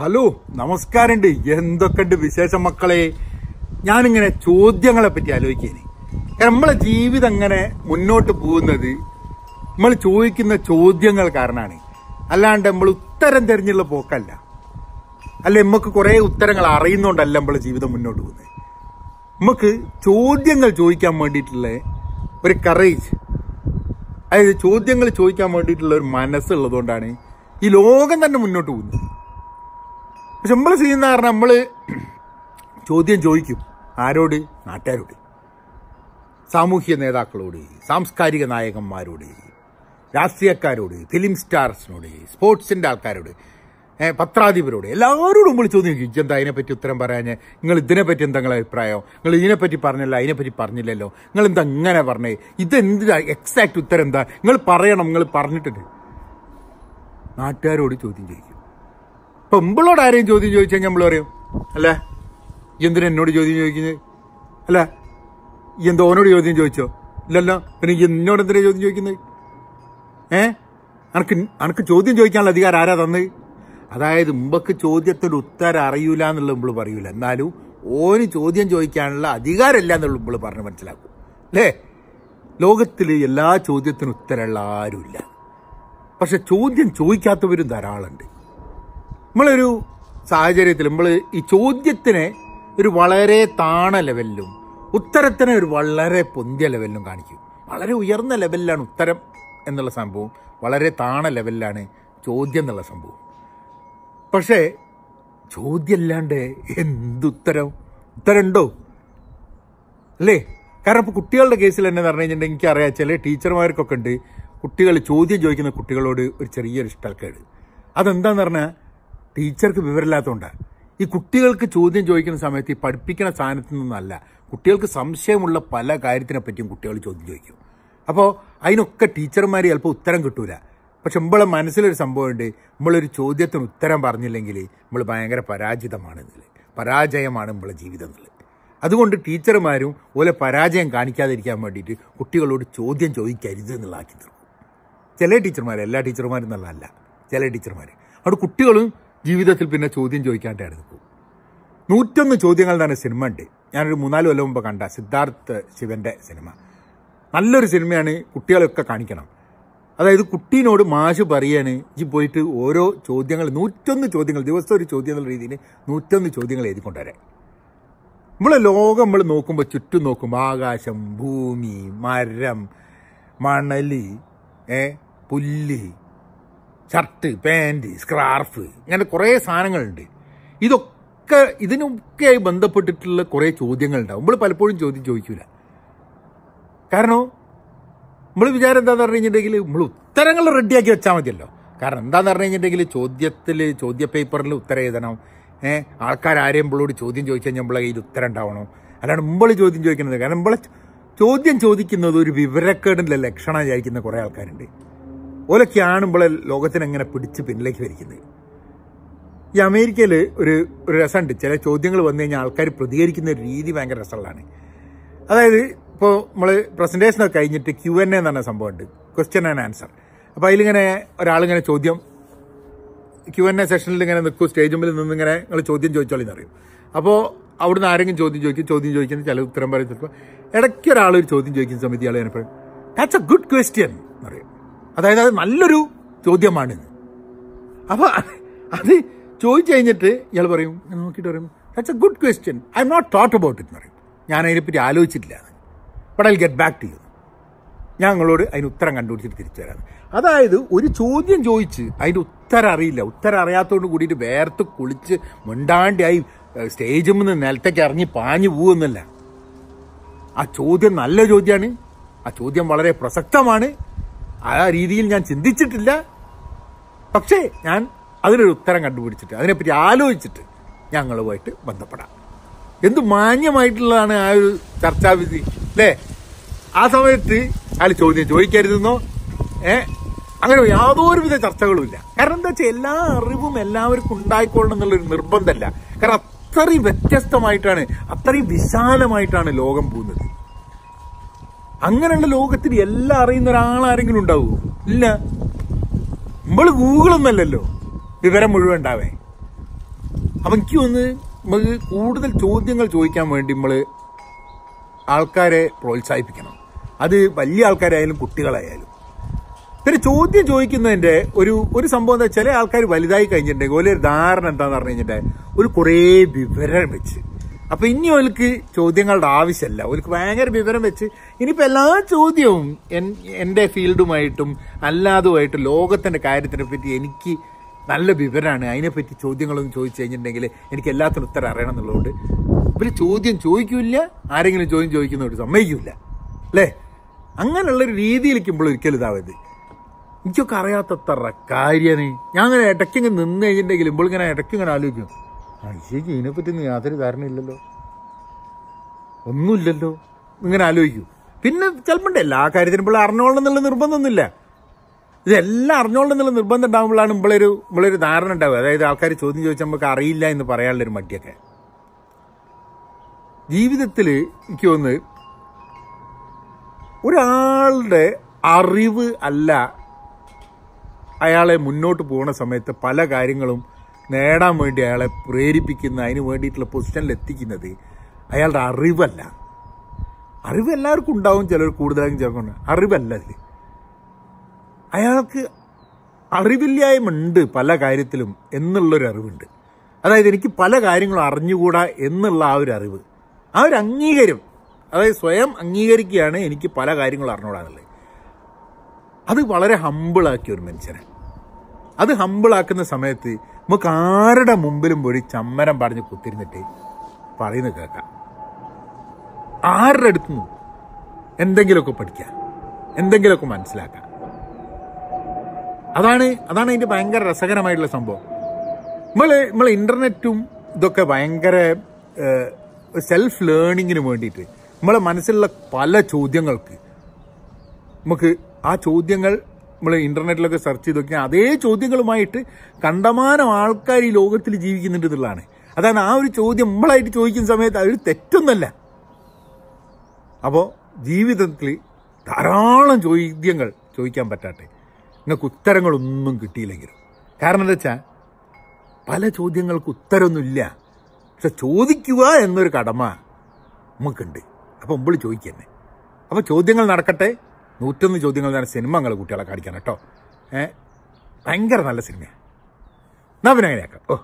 Hello നമസ്കാരമുണ്ട്. എന്തൊക്കെയുണ്ട് വിശേഷം മക്കളെ? ഞാനിങ്ങനെ ചോദ്യങ്ങളെ പറ്റി ആലോചിക്കേനെ നമ്മളെ ജീവിതം അങ്ങനെ മുന്നോട്ട് പോകുന്നത്? നമ്മൾ ചോദിക്കുന്ന ചോദ്യങ്ങൾ കാരണമാണ്. അല്ലാണ്ട് നമ്മൾ ഉത്തരം തിരഞ്ഞുള്ള പോക്കല്ല. അല്ല നമുക്ക് കുറെ ഉത്തരങ്ങൾ അറിയുന്നോണ്ടല്ല നമ്മളെ ജീവിതം മുന്നോട്ട് പോകുന്നത്. നമുക്ക് ചോദ്യങ്ങൾ ചോദിക്കാൻ വേണ്ടിയിട്ടുള്ള ഒരു കറേജ് അതായത് ചോദ്യങ്ങൾ ചോദിക്കാൻ വേണ്ടിയിട്ടുള്ള ഒരു മനസ്സുള്ളതുകൊണ്ടാണ് ഈ ലോകം തന്നെ മുന്നോട്ട് പോകുന്നത്. പക്ഷെ നമ്മൾ ചെയ്യുന്ന കാരണം നമ്മൾ ചോദ്യം ചോദിക്കും. ആരോട്? നാട്ടുകാരോട്. സാമൂഹ്യ നേതാക്കളോട് സാംസ്കാരിക നായകന്മാരോട് രാഷ്ട്രീയക്കാരോട് ഫിലിം സ്റ്റാർസിനോട് സ്പോർട്സിന്റെ ആൾക്കാരോട് പത്രാധിപരോട് എല്ലാവരോടും നമ്മൾ ചോദ്യം ചോദിക്കും. ഇജ്ജെന്താ അതിനെപ്പറ്റി ഉത്തരം പറയാഞ്ഞ്? നിങ്ങൾ ഇതിനെപ്പറ്റി എന്താ നിങ്ങളെ അഭിപ്രായം? നിങ്ങൾ ഇതിനെപ്പറ്റി പറഞ്ഞല്ലോ അതിനെപ്പറ്റി പറഞ്ഞില്ലല്ലോ. നിങ്ങൾ എന്താ ഇങ്ങനെ പറഞ്ഞേ? ഇതെന്താ എക്സാക്ട് ഉത്തരം എന്താ? നിങ്ങൾ പറയണം നിങ്ങൾ പറഞ്ഞിട്ടുണ്ട്. നാട്ടുകാരോട് ചോദ്യം ചോദിക്കും. ഇപ്പൊ മുമ്പുള്ളോട് ആരെയും ചോദ്യം ചോദിച്ചാൽ നമ്മൾ പറയും അല്ല? എന്തിനാ എന്നോട് ചോദ്യം ചോദിക്കുന്നത്? അല്ല? എന്തോ ഓനോട് ചോദ്യം ചോദിച്ചോ? ഇല്ലല്ലോ. പിന്നെ എന്നോട് എന്തിനാ ചോദ്യം ചോദിക്കുന്നത്? ഏ? അനക്ക് അനക്ക് ചോദ്യം ചോദിക്കാനുള്ള അധികാരം ആരാ തന്ന് അതായത് മുമ്പക്ക് ചോദ്യത്തിന് ഉത്തരം അറിയൂല എന്നുള്ളത് നമ്മൾ പറയൂല. എന്നാലും ഓന് ചോദ്യം ചോദിക്കാനുള്ള അധികാരമില്ല എന്നുള്ളത് നമ്മൾ പറഞ്ഞ് മനസ്സിലാക്കും. അല്ലേ? ലോകത്തിൽ എല്ലാ ചോദ്യത്തിനും ഉത്തരമുള്ള ആരുമില്ല. പക്ഷെ ചോദ്യം ചോദിക്കാത്തവരും ധാരാളമുണ്ട്. നമ്മളൊരു സാഹചര്യത്തിൽ നമ്മൾ ഈ ചോദ്യത്തിനെ ഒരു വളരെ താണ ലെവലിലും ഉത്തരത്തിനെ ഒരു വളരെ പൊന്തിയ ലെവലിലും കാണിക്കും. വളരെ ഉയർന്ന ലെവലിലാണ് ഉത്തരം എന്നുള്ള സംഭവം. വളരെ താണ ലെവലിലാണ് ചോദ്യം എന്നുള്ള സംഭവം. പക്ഷേ ചോദ്യം ചോദ്യമല്ലാണ്ട് എന്തുത്തരം? ഉത്തരമുണ്ടോ? അല്ലേ? കാരണം ഇപ്പോൾ കുട്ടികളുടെ കേസിൽ തന്നെ പറഞ്ഞു കഴിഞ്ഞിട്ടുണ്ടെങ്കിൽ എനിക്കറിയാം ചില ടീച്ചർമാർക്കൊക്കെ ഉണ്ട്. കുട്ടികൾ ചോദ്യം ചോദിക്കുന്ന കുട്ടികളോട് ഒരു ചെറിയൊരു ഇഷ്ടക്കേട് അതെന്താന്ന് പറഞ്ഞാൽ ടീച്ചർക്ക് വിവരമില്ലാത്തതുകൊണ്ട്. ഈ കുട്ടികൾക്ക് ചോദ്യം ചോദിക്കുന്ന സമയത്ത് ഈ പഠിപ്പിക്കുന്ന സ്ഥാനത്തു നിന്നല്ല. കുട്ടികൾക്ക് സംശയമുള്ള പല കാര്യത്തിനെ പറ്റിയും കുട്ടികൾ ചോദ്യം ചോദിക്കും. അപ്പോൾ അതിനൊക്കെ ടീച്ചർമാർ ചിലപ്പോൾ ഉത്തരം കിട്ടൂല. പക്ഷെ നമ്മളെ മനസ്സിലൊരു സംഭവമുണ്ട്. നമ്മളൊരു ചോദ്യത്തിന് ഉത്തരം പറഞ്ഞില്ലെങ്കിൽ നമ്മൾ ഭയങ്കര പരാജിതമാണ് എന്നുള്ളത് പരാജയമാണ് നമ്മളെ ജീവിതം എന്നുള്ളത് അതുകൊണ്ട് ടീച്ചർമാരും ഓലെ പരാജയം കാണിക്കാതിരിക്കാൻ വേണ്ടിയിട്ട് കുട്ടികളോട് ചോദ്യം ചോദിക്കരുത് എന്നുള്ളതാക്കി തീർക്കും. ചില ടീച്ചർമാർ എല്ലാ ടീച്ചർമാരും എന്നുള്ളതല്ല ചില ടീച്ചർമാർ അവിടെ കുട്ടികളും ജീവിതത്തിൽ പിന്നെ ചോദ്യം ചോദിക്കാണ്ടാണ് നിൽക്കും നൂറ്റൊന്ന് ചോദ്യങ്ങൾ തന്നെ സിനിമ ഉണ്ട്. ഞാനൊരു മൂന്നാൽ കൊല്ലം മുമ്പ് കണ്ട സിദ്ധാർത്ഥ് ശിവന്റെ സിനിമ. നല്ലൊരു സിനിമയാണ് കുട്ടികളൊക്കെ കാണിക്കണം. അതായത് കുട്ടീനോട് മാഷ് പറയാണ് ഈ പോയിട്ട് ഓരോ ചോദ്യങ്ങൾ നൂറ്റൊന്ന് ചോദ്യങ്ങൾ ദിവസം ഒരു ചോദ്യം എന്നുള്ള രീതിയിൽ നൂറ്റൊന്ന് ചോദ്യങ്ങൾ എഴുതിക്കൊണ്ടുവരാൻ നമ്മളെ ലോകം നമ്മൾ നോക്കുമ്പോൾ ചുറ്റും നോക്കുമ്പോൾ ആകാശം ഭൂമി മരം മണലി ഏ പുല്ല് ഷർട്ട് പാന്റ് സ്കാർഫ് ഇങ്ങനെ കുറേ സാധനങ്ങളുണ്ട്. ഇതൊക്കെ ഇതിനൊക്കെയായി ബന്ധപ്പെട്ടിട്ടുള്ള കുറേ ചോദ്യങ്ങളുണ്ടാവും. നമ്മൾ പലപ്പോഴും ചോദ്യം ചോദിക്കൂല. കാരണം നമ്മൾ വിചാരം എന്താന്ന് പറഞ്ഞു കഴിഞ്ഞിട്ടുണ്ടെങ്കിൽ നമ്മൾ ഉത്തരങ്ങൾ റെഡിയാക്കി വെച്ചാൽ മതിയല്ലോ. കാരണം എന്താന്ന് പറഞ്ഞു കഴിഞ്ഞിട്ടുണ്ടെങ്കിൽ ചോദ്യത്തിൽ ചോദ്യ പേപ്പറിൽ ഉത്തരം എഴുതണം. ഏഹ് ആൾക്കാർ ആരെയും നമ്മളോട് ചോദ്യം ചോദിച്ചു കഴിഞ്ഞാൽ നമ്മളെ കയ്യിൽ ഉത്തരം ഉണ്ടാവണം. അല്ലാണ്ട് മുമ്പ് ചോദ്യം ചോദിക്കുന്നത് കാരണം നമ്മളെ ചോദ്യം ചോദിക്കുന്നത് ഒരു വിവരക്കേടിന്റെ ലക്ഷണം വിചാരിക്കുന്ന കുറേ ആൾക്കാരുണ്ട്. ഓലൊക്കെയാണ് നമ്മളെ ലോകത്തിനെങ്ങനെ പിടിച്ച് പിന്നിലേക്ക് വരിക്കുന്നത് ഈ അമേരിക്കയിൽ ഒരു ഒരു രസമുണ്ട് ചില ചോദ്യങ്ങൾ വന്നു കഴിഞ്ഞാൽ ആൾക്കാർ പ്രതികരിക്കുന്ന ഒരു രീതി ഭയങ്കര രസമുള്ളതാണ് അതായത് ഇപ്പോൾ നമ്മൾ പ്രസന്റേഷനൊക്കെ കഴിഞ്ഞിട്ട് ക്യു എൻ എന്ന് പറഞ്ഞ സംഭവമുണ്ട് ക്വസ്റ്റ്യൻ ആൻഡ് ആൻസർ അപ്പോൾ അതിലിങ്ങനെ ഒരാളിങ്ങനെ ചോദ്യം ക്യു എൻ എ സെഷനിൽ ഇങ്ങനെ നിൽക്കും സ്റ്റേജ് മുമ്പിൽ നിന്ന് ഇങ്ങനെ നിങ്ങൾ ചോദ്യം ചോദിച്ചോളിന്ന് അറിയും അപ്പോൾ അവിടുന്ന് ആരെങ്കിലും ചോദ്യം ചോദിക്കും ചോദ്യം ചോദിക്കുന്ന ചില ഉത്തരം പറയും. ചിലപ്പോൾ ഇടയ്ക്ക് ഒരാൾ ഒരു ചോദ്യം ചോദിക്കുന്ന സമയത്ത് ഇയാൾ പറയും ദാറ്റ്സ് എ ഗുഡ് ക്വസ്റ്റ്യൻ എന്നറിയും അതായത് അത് നല്ലൊരു ചോദ്യമാണ്. അപ്പോൾ അത് ചോദിച്ചു കഴിഞ്ഞിട്ട് ഇയാൾ പറയും നോക്കിയിട്ട് പറയും that's a good question I am not thought about it പറയും. ഞാൻ അതിനെപ്പറ്റി ആലോചിച്ചിട്ടില്ല. But I get back to you ഞാൻ ഞങ്ങളോട് അതിന് ഉത്തരം കണ്ടുപിടിച്ചിട്ട് തിരിച്ചു തരാം അതായത് ഒരു ചോദ്യം ചോദിച്ച് അതിന്റെ ഉത്തരം അറിയില്ല. ഉത്തരം അറിയാത്തതുകൊണ്ട് കൂടിയിട്ട് വേർത്ത് കുളിച്ച് മിണ്ടാണ്ടായി സ്റ്റേജിൽ നിന്ന് നിലത്തേക്ക് ഇറങ്ങി പാഞ്ഞു പോകുന്നില്ല ആ ചോദ്യം നല്ല ചോദ്യമാണ് ആ ചോദ്യം വളരെ പ്രസക്തമാണ്. ആ രീതിയിൽ ഞാൻ ചിന്തിച്ചിട്ടില്ല. പക്ഷേ ഞാൻ അതിനൊരു ഉത്തരം കണ്ടുപിടിച്ചിട്ട് അതിനെപ്പറ്റി ആലോചിച്ചിട്ട് ഞങ്ങളുമായിട്ട് ബന്ധപ്പെടാം. എന്ത് മാന്യമായിട്ടുള്ളതാണ് ആ ഒരു ചർച്ചാവിധി അല്ലേ? ആ സമയത്ത് അയാൾ ചോദ്യം ചോദിക്കരുതെന്നോ ഏ? അങ്ങനെ യാതൊരുവിധ ചർച്ചകളുമില്ല. കാരണം എന്താ വെച്ചാൽ എല്ലാ അറിവും എല്ലാവർക്കും ഉണ്ടായിക്കൊള്ളണം എന്നുള്ളൊരു നിർബന്ധമല്ല. കാരണം അത്രയും വ്യത്യസ്തമായിട്ടാണ് അത്രയും വിശാലമായിട്ടാണ് ലോകം പോകുന്നത്. അങ്ങനെയുള്ള ലോകത്തിൽ എല്ലാം അറിയുന്ന ഒരാളാരെങ്കിലും ഉണ്ടാവുമോ ഇല്ല. നമ്മൾ ഗൂഗിളൊന്നല്ലല്ലോ. വിവരം മുഴുവൻ ഉണ്ടാവേ. അപ്പം എനിക്ക് ഒന്ന് നമുക്ക് കൂടുതൽ ചോദ്യങ്ങൾ ചോദിക്കാൻ വേണ്ടി നമ്മൾ ആൾക്കാരെ പ്രോത്സാഹിപ്പിക്കണം. അത് വലിയ ആൾക്കാരായാലും കുട്ടികളായാലും. പിന്നെ ചോദ്യം ചോദിക്കുന്നതിന്റെ ഒരു ഒരു സംഭവം എന്താ ചില ആൾക്കാർ വലുതായി കഴിഞ്ഞിട്ടുണ്ടെങ്കിൽ ഒരു ധാരണ എന്താണെന്ന് പറഞ്ഞു കഴിഞ്ഞിട്ടുണ്ടെങ്കിൽ ഒരു കുറേ വിവരം വെച്ച് അപ്പൊ ഇനി ഓൽക്ക് ചോദ്യങ്ങളുടെ ആവശ്യമല്ല ഓൽക്ക് ഭയങ്കര വിവരം വെച്ച് ഇനിയിപ്പോ എല്ലാ ചോദ്യവും എൻ- എന്റെ ഫീൽഡുമായിട്ടും അല്ലാതുമായിട്ടും ലോകത്തിന്റെ കാര്യത്തിനെ പറ്റി എനിക്ക് നല്ല വിവരമാണ് അതിനെപ്പറ്റി ചോദ്യങ്ങളൊന്നും ചോദിച്ചു കഴിഞ്ഞിട്ടുണ്ടെങ്കിൽ എനിക്ക് എല്ലാത്തിനും ഉത്തരം അറിയണം എന്നുള്ളതുകൊണ്ട് ഇവർ ചോദ്യം ചോദിക്കില്ല ആരെങ്കിലും ചോദ്യം ചോദിക്കുന്നവർ സമ്മതിക്കില്ല. അല്ലേ? അങ്ങനെയുള്ളൊരു രീതിയിലേക്കുമ്പോൾ ഒരിക്കലും ഇതാവരുത്. എനിക്കൊക്കെ അറിയാത്തത്ര കാര്യമാണ്. ഞാൻ അങ്ങനെ ഇടയ്ക്കിങ്ങനെ നിന്ന് കഴിഞ്ഞിട്ടുണ്ടെങ്കിൽ ഇപ്പോൾ ഇങ്ങനെ ഇടയ്ക്ക് ഇങ്ങനെ ആലോചിക്കും. അയ്യേക്ക് ഇതിനെപ്പറ്റി യാതൊരു ധാരണയില്ലല്ലോ. ഒന്നുമില്ലല്ലോ. ഇങ്ങനെ ആലോചിക്കൂ. പിന്നെ ചിലപ്പോൾ എല്ലാ കാര്യത്തിനും ഇപ്പോൾ അറിഞ്ഞോളണം എന്നുള്ള നിർബന്ധമൊന്നുമില്ല. ഇതെല്ലാം അറിഞ്ഞോളണം എന്നുള്ള നിർബന്ധം ഉണ്ടാകുമ്പോഴാണ് ഇമ്പളൊരു ഇമ്പളൊരു ധാരണ ഉണ്ടാവുക. അതായത് ആൾക്കാർ ചോദ്യം ചോദിച്ചാൽ നമുക്ക് അറിയില്ല എന്ന് പറയാനുള്ളൊരു മടിയൊക്കെ. ജീവിതത്തിൽ എനിക്ക് തോന്നുന്നത് ഒരാളുടെ അറിവ് അല്ല അയാളെ മുന്നോട്ട് പോകുന്ന സമയത്ത് പല കാര്യങ്ങളും നേടാൻ വേണ്ടി അയാളെ പ്രേരിപ്പിക്കുന്ന അതിന് വേണ്ടിയിട്ടുള്ള പൊസിഷനിൽ എത്തിക്കുന്നത് അയാളുടെ അറിവല്ല. അറിവ് എല്ലാവർക്കും ഉണ്ടാവും ചിലർ കൂടുതലായും ചിലർക്കുണ്ട്. അറിവല്ല അതിൽ അയാൾക്ക് അറിവില്ലായ്മ പല കാര്യത്തിലും എന്നുള്ളൊരു അറിവുണ്ട്. അതായത് എനിക്ക് പല കാര്യങ്ങളും അറിഞ്ഞുകൂടാ എന്നുള്ള ആ ഒരു അറിവ്. ആ ഒരു അംഗീകാരം അതായത് സ്വയം അംഗീകരിക്കുകയാണ് എനിക്ക് പല കാര്യങ്ങളും അറിഞ്ഞുകൂടാന്നുള്ളത്. അത് വളരെ ഹമ്പിളാക്കിയ ഒരു മനുഷ്യനെ അത് ഹമ്പിളാക്കുന്ന സമയത്ത് നമുക്ക് ആരുടെ മുമ്പിലും പോയി ചമ്മരം പറഞ്ഞ് കുത്തിരുന്നിട്ട് പറയുന്നത് കേൾക്കാം. ആരുടെ അടുത്തുനിന്നും എന്തെങ്കിലുമൊക്കെ പഠിക്കാം എന്തെങ്കിലുമൊക്കെ മനസ്സിലാക്കാം അതാണ് അതാണ് അതിന്റെ ഭയങ്കര രസകരമായിട്ടുള്ള സംഭവം. നമ്മൾ നമ്മൾ ഇന്റർനെറ്റും ഇതൊക്കെ ഭയങ്കര സെൽഫ് ലേണിങ്ങിന് വേണ്ടിയിട്ട് നമ്മളെ മനസ്സിലുള്ള പല ചോദ്യങ്ങൾക്ക് നമുക്ക് ആ ചോദ്യങ്ങൾ നമ്മൾ ഇന്റർനെറ്റിലൊക്കെ സെർച്ച് ചെയ്ത് നോക്കിയാൽ അതേ ചോദ്യങ്ങളുമായിട്ട് കണ്ടമാനം ആൾക്കാർ ഈ ലോകത്തിൽ ജീവിക്കുന്നുണ്ട് എന്നുള്ളതാണ്. അതാണ് ആ ഒരു ചോദ്യം നമ്മളായിട്ട് ചോദിക്കുന്ന സമയത്ത് അതൊരു തെറ്റൊന്നല്ല. അപ്പോൾ ജീവിതത്തിൽ ധാരാളം ചോദ്യങ്ങൾ ചോദിക്കാൻ പറ്റാട്ടെ നിങ്ങൾക്ക് ഉത്തരങ്ങളൊന്നും കിട്ടിയില്ലെങ്കിലും. കാരണം എന്താ വെച്ചാൽ പല ചോദ്യങ്ങൾക്ക് ഉത്തരമൊന്നുമില്ല പക്ഷെ ചോദിക്കുക എന്നൊരു കടമ നമുക്കുണ്ട്. അപ്പോൾ മുമ്പിൽ ചോദിക്കന്നെ അപ്പോൾ ചോദ്യങ്ങൾ നടക്കട്ടെ? നൂറ്റൊന്ന് ചോദ്യങ്ങൾ ഞാൻ സിനിമ നിങ്ങൾ കുട്ടികളെ കാണിക്കാൻ കേട്ടോ. ഏഹ് ഭയങ്കര നല്ല സിനിമയാണ് എന്നാ പിന്നെ ഓ.